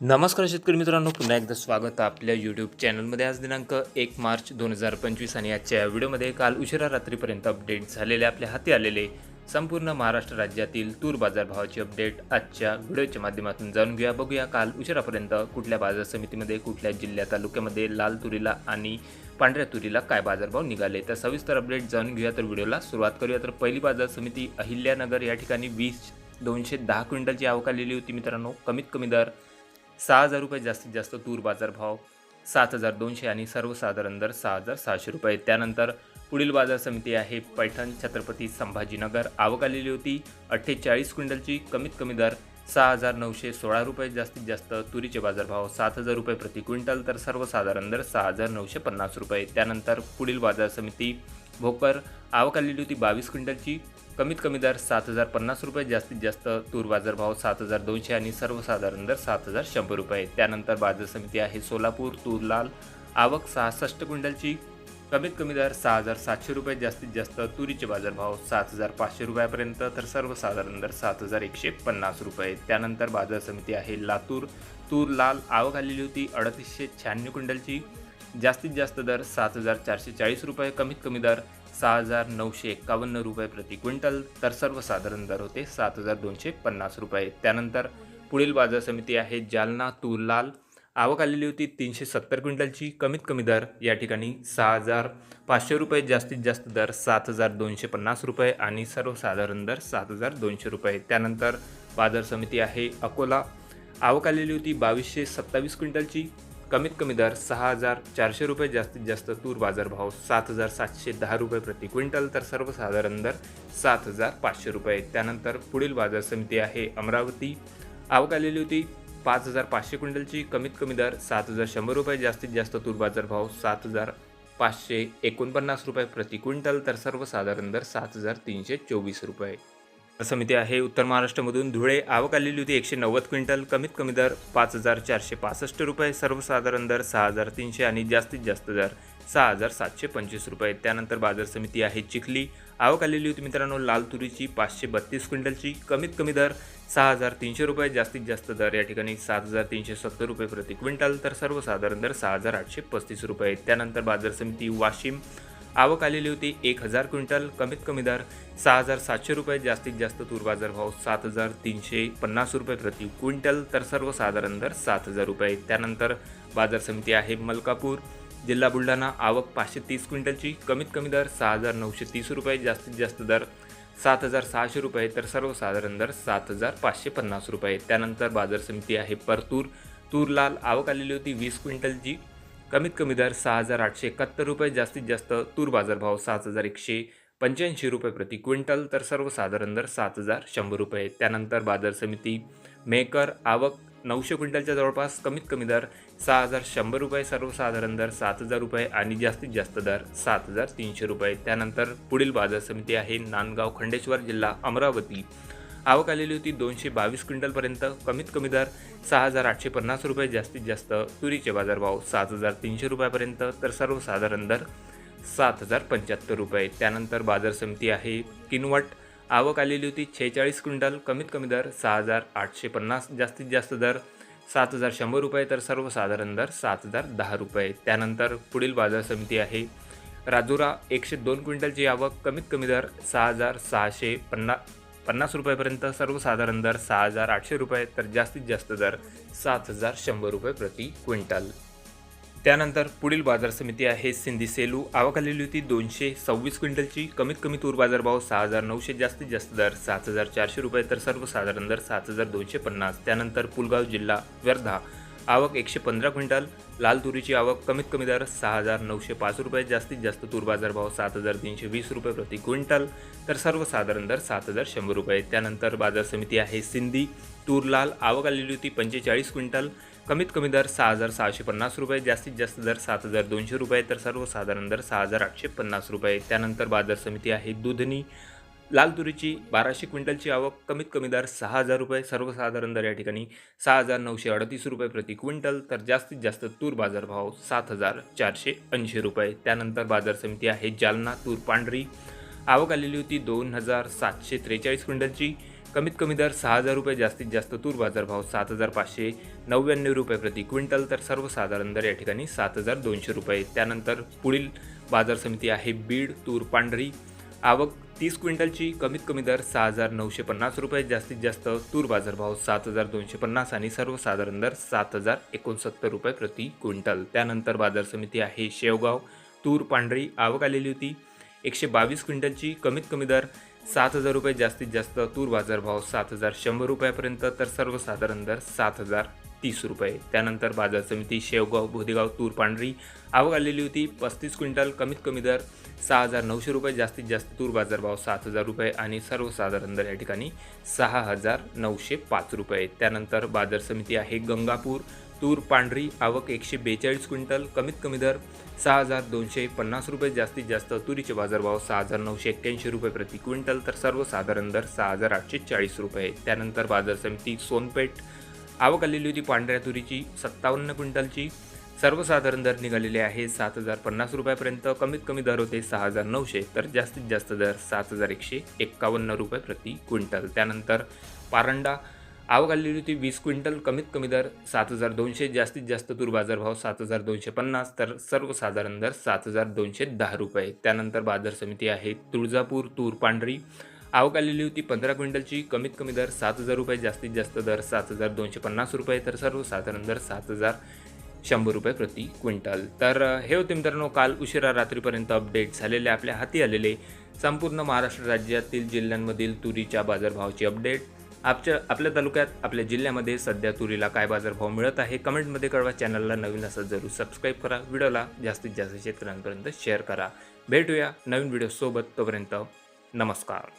नमस्कार शेतकरी मित्रांनो पुन्हा एकदा स्वागत आहे आपल्या यूट्यूब चॅनलमध्ये आज दिनांक एक मार्च दोन हजार पंचवीस आणि आजच्या या व्हिडिओमध्ये काल उशिरा रात्रीपर्यंत अपडेट झालेले आपल्या हाती आलेले संपूर्ण महाराष्ट्र राज्यातील तूर बाजारभावाची अपडेट आजच्या व्हिडिओच्या माध्यमातून जाणून घेऊया. बघूया काल उशिरापर्यंत कुठल्या बाजार समितीमध्ये कुठल्या जिल्ह्या तालुक्यामध्ये लाल तुरीला आणि पांढऱ्या तुरीला काय बाजारभाव निघाले? तर सविस्तर अपडेट जाणून घेऊया. तर व्हिडिओला सुरुवात करूया. तर पहिली बाजार समिती अहिल्यानगर या ठिकाणी वीस दोनशे दहा क्विंटलची आवक आलेली होती मित्रांनो. कमीत कमी दर सहा हजार रुपये जास्तीत जास्त तूर बाजार भाव सात हजार दोनशे आणि सर्वसाधारण दर सहा हजार सहाशे रुपये. त्यानंतर पुढील बाजार समिती आहे पैठण छत्रपती संभाजीनगर. आवक आलेली होती अठ्ठेचाळीस क्विंटलची. कमीत कमी दर सहा हजार नऊशे सोळा रुपये. जास्तीत जास्त तुरीचे बाजारभाव सात हजार रुपये प्रति क्विंटल तर सर्वसाधारण दर सहा हजार नऊशे पन्नास रुपये. त्यानंतर पुढील बाजार समिती भोकर. आवक आलेली होती बावीस क्विंटलची. कमीत कमी दर सात हजार पन्नास रुपये जास्तीत जास्त तूर बाजारभाव सात हजार दोनशे आणि सर्वसाधारण दर सात हजार शंभर रुपये. त्यानंतर बाजार समिती आहे सोलापूर तूर लाल आवक सहासष्ट क्विंटलची. कमीत कमी दर सहा हजार सातशे रुपये जास्तीत जास्त तुरीचे बाजारभाव सात हजार पाचशे रुपयापर्यंत तर सर्वसाधारण दर सात हजार एकशे पन्नास रुपये. त्यानंतर बाजार समिती आहे लातूर. तूर लाल आवक आलेली होती अडतीसशे शहाण्णव क्विंटलची. जास्तीत जास्त दर सात हजार चारशे चाळीस रुपये कमीत कमी दर सहा हजार नऊशे एक्कावन्न रुपये प्रति क्विंटल. तर सर्वसाधारण दर होते सात हजार दोनशे पन्नास रुपये. त्यानंतर पुढील बाजार समिती आहे जालना तूर लाल. आवक आलेली होती तीनशे सत्तर क्विंटलची. कमीत कमी दर या ठिकाणी सहा हजार पाचशे रुपये. जास्तीत जास्त दर सात हजार दोनशे पन्नास रुपये आणि सर्वसाधारण दर सात हजार दोनशे रुपये. त्यानंतर बाजार समिती आहे अकोला. आवक आलेली होती बावीसशे सत्तावीस क्विंटलची. कमीत कमी दर सहा हजार चारशे रुपये जास्तीत जास्त तूर बाजारभाव सात हजार सातशे दहा रुपये प्रति क्विंटल तर सर्वसाधारण दर सात हजार पाचशे रुपये. त्यानंतर पुढील बाजार समिती आहे अमरावती. आवक आलेली होती पाच हजार पाचशे क्विंटलची. कमीत कमी दर सात हजार शंभर रुपये जास्तीत जास्त तूर बाजारभाव सात हजार पाचशे एकोणपन्नास रुपये प्रति क्विंटल तर सर्वसाधारण दर सात हजार तीनशे चोवीस रुपये. समिती आहे. उत्तर महाराष्ट्रामधून धुळे आवक आलेली होती. एकशे नव्वद क्विंटल कमीत कमी दर पाच हजार चारशे पासष्ट रुपये. सर्वसाधारण दर सहा हजार तीनशे आणि जास्तीत जास्त दर सहा हजार सातशे पंचवीस रुपये. त्यानंतर बाजार समिती आहे चिखली. आवक आलेली होती मित्रांनो लाल तुरीची पाचशे बत्तीस क्विंटलची. कमीत कमी दर सहा हजार तीनशे रुपये. जास्तीत जास्त दर या ठिकाणी सात हजार तीनशे सत्तर रुपये प्रति क्विंटल. तर सर्वसाधारण दर सहा हजार आठशे पस्तीस रुपये. त्यानंतर बाजार समिती वाशिम. आवक आलेली होती एक हजार क्विंटल कमीत कमी दर सहा हजार सातशे रुपये जास्तीत जास्त तूर बाजारभाव सात हजार तीनशे पन्नास रुपये प्रति क्विंटल तर सर्वसाधारण दर सात हजार रुपये. त्यानंतर बाजार समिती आहे मलकापूर. जिल्हा बुलढाणा आवक पाचशे तीस क्विंटलची कमीत कमी दर सहा हजार नऊशे तीस रुपये जास्तीत जास्त दर सात हजार सहाशे रुपये तर सर्वसाधारण दर सात हजार पाचशे पन्नास रुपये. त्यानंतर बाजार समिती आहे परतूर. तूर लाल आवक आलेली होती वीस क्विंटलची कमीत कमी दर सहा हजार आठशे एकाहत्तर रुपये जास्तीत जास्त तूर बाजारभाव सात हजार एकशे पंच्याऐंशी रुपये प्रति क्विंटल तर सर्वसाधारण दर सात हजार शंभर रुपये. त्यानंतर बाजार समिती मेकर आवक नऊशे क्विंटलच्या जवळपास कमीत कमी दर सहा हजार शंभर रुपये सर्वसाधारण दर सात हजार रुपये आणि जास्तीत जास्त दर सात हजार तीनशे रुपये. त्यानंतर पुढील बाजार समिती आहे नांदगाव खंडेश्वर जिल्हा अमरावती. आवक आलेली होती दोनशे बावीस क्विंटलपर्यंत कमीत कमी दर सहा हजार आठशे पन्नास रुपये जास्तीत जास्त तुरीचे बाजारभाव सात हजार तीनशे रुपयापर्यंत तर सर्वसाधारण दर सात हजार पंच्याहत्तर रुपये. त्यानंतर बाजार समिती आहे किनवट. आवक आलेली होती छेचाळीस क्विंटल कमीत कमी दर सहा हजार आठशे पन्नास जास्तीत जास्त दर सात हजार शंभर रुपये तर सर्वसाधारण दर सात हजार दहा रुपये. त्यानंतर पुढील बाजार समिती आहे राजुरा एकशे दोन क्विंटलची आवक कमीत कमी दर सहा हजार सहाशे पन्नास पन्नास रुपयापर्यंत सर्वसाधारण दर सहा हजार आठशे रुपये तर जास्तीत जास्त दर सात हजार शंभर रुपये प्रति क्विंटल. त्यानंतर पुढील बाजार समिती आहे सिंधी सेलू. आवक आलेली होती दोनशे सव्वीस क्विंटलची. कमीत कमी तूर बाजारभाव सहा हजार नऊशे जास्तीत जास्त दर सात हजार चारशे रुपये तर सर्वसाधारण दर सात हजार दोनशे पन्नास. त्यानंतर पुलगाव जिल्हा वर्धा. आवक एकशे पंधरा क्विंटल लाल तुरीची आवक कमीत कमी दर सहा हजार नऊशे पाच रुपये जास्तीत जास्त तूर बाजारभाव सात हजार तीनशे वीस रुपये प्रति क्विंटल तर सर्वसाधारण दर सात हजार शंभर रुपये. त्यानंतर बाजार समिती आहे सिंधी तूर लाल आवक आलेली होती पंचेचाळीस क्विंटल कमीत कमी दर सहा हजार सहाशे पन्नास रुपये जास्तीत जास्त दर सात हजार दोनशे रुपये तर सर्वसाधारण दर सहा हजार आठशे पन्नास रुपये. त्यानंतर बाजार समिती आहे दुधनी लाल तुरीची बाराशे क्विंटलची आवक कमीत कमी दर सहा हजार रुपये सर्वसाधारण दर या ठिकाणी सहा हजार नऊशे अडतीस रुपये प्रति क्विंटल तर जास्तीत जास्त तूर बाजारभाव सात हजार चारशे ऐंशी रुपये. त्यानंतर बाजार समिती आहे जालना तूर पांढरी. आवक आलेली होती दोन हजार सातशे त्रेचाळीस क्विंटलची. कमीत कमी दर सहा हजार रुपये जास्तीत जास्त तूर बाजारभाव सात हजार पाचशे नव्याण्णव रुपये प्रति क्विंटल तर सर्वसाधारण दर या ठिकाणी सात हजार दोनशे रुपये. त्यानंतर पुढील बाजार समिती आहे बीड तूर पांढरी. आवक तीस क्विंटलची कमीत कमी दर सहा हजार नऊशे पन्नास रुपये जास्तीत जास्त तूर बाजारभाव सात हजार दोनशे पन्नास आणि सर्वसाधारण दर सात हजार एकोणसत्तर रुपये प्रति क्विंटल. त्यानंतर बाजार समिती आहे शेवगाव. तूर पांढरी आवक आलेली होती. एकशे बावीस क्विंटलची कमीत कमी दर सात हजार रुपये जास्तीत जास्त तूर बाजारभाव सात हजार शंभर रुपयापर्यंत तर सर्वसाधारण दर सात हजार तीस रुपये. त्यानंतर बाजार समिती शेवगाव भोदेगाव तूर पांढरी आवक आलेली होती. पस्तीस क्विंटल कमीत कमी दर सहा हजार नऊशे रुपये जास्तीत जास्त तूर बाजारभाव सात हजार रुपये आणि सर्वसाधारण दर या ठिकाणी सहा हजार नऊशे पाच रुपये. त्यानंतर बाजार समिती आहे गंगापूर तूर पांढरी आवक एकशे बेचाळीस क्विंटल कमीत कमी दर सहा हजार दोनशे पन्नास रुपये जास्तीत जास्त तुरीचे बाजारभाव सहा हजार नऊशे एक्क्याऐंशी रुपये प्रति क्विंटल तर सर्वसाधारण दर सहा हजार आठशे चाळीस रुपये. त्यानंतर बाजार समिती सोनपेठ आवक आलेली होती पांढऱ्या तुरीची सत्तावन्न क्विंटलची. सर्वसाधारण दर निघालेले आहे सात हजार पन्नास रुपयापर्यंत कमीत कमी दर होते सहा हजार नऊशे तर जास्तीत जास्त दर सात हजार एकशे एक्कावन्न रुपये प्रति क्विंटल. त्यानंतर पारंडा आवक आलेली होती वीस क्विंटल कमीत कमी दर सात हजार दोनशे जास्तीत जास्त तूर बाजारभाव सात हजार दोनशे पन्नास तर सर्वसाधारण दर सात हजार दोनशे दहा रुपये. त्यानंतर बाजार समिती आहे तुळजापूर तूर पांढरी. आवक आलेली होती पंधरा क्विंटलची कमीत कमी दर सात हजार रुपये जास्तीत जास्त दर सात हजार दोनशे पन्नास रुपये तर सर्वसाधारण दर सात हजार शंभर रुपये प्रति क्विंटल. तर हे होते मित्रांनो काल उशिरा रात्रीपर्यंत अपडेट झालेले आपल्या हाती आलेले संपूर्ण महाराष्ट्र राज्यातील जिल्ह्यांमधील तुरीच्या बाजारभावाची अपडेट आपच्या आपल्या तालुक्यात आपल्या जिल्ह्यामध्ये सध्या तुरीला काय बाजारभाव मिळत आहे कमेंटमध्ये कळवा. चॅनलला नवीन असं जरूर सबस्क्राईब करा. व्हिडिओला जास्तीत जास्त शेतकऱ्यांपर्यंत शेअर करा. भेटूया नवीन व्हिडिओसोबत तोपर्यंत नमस्कार.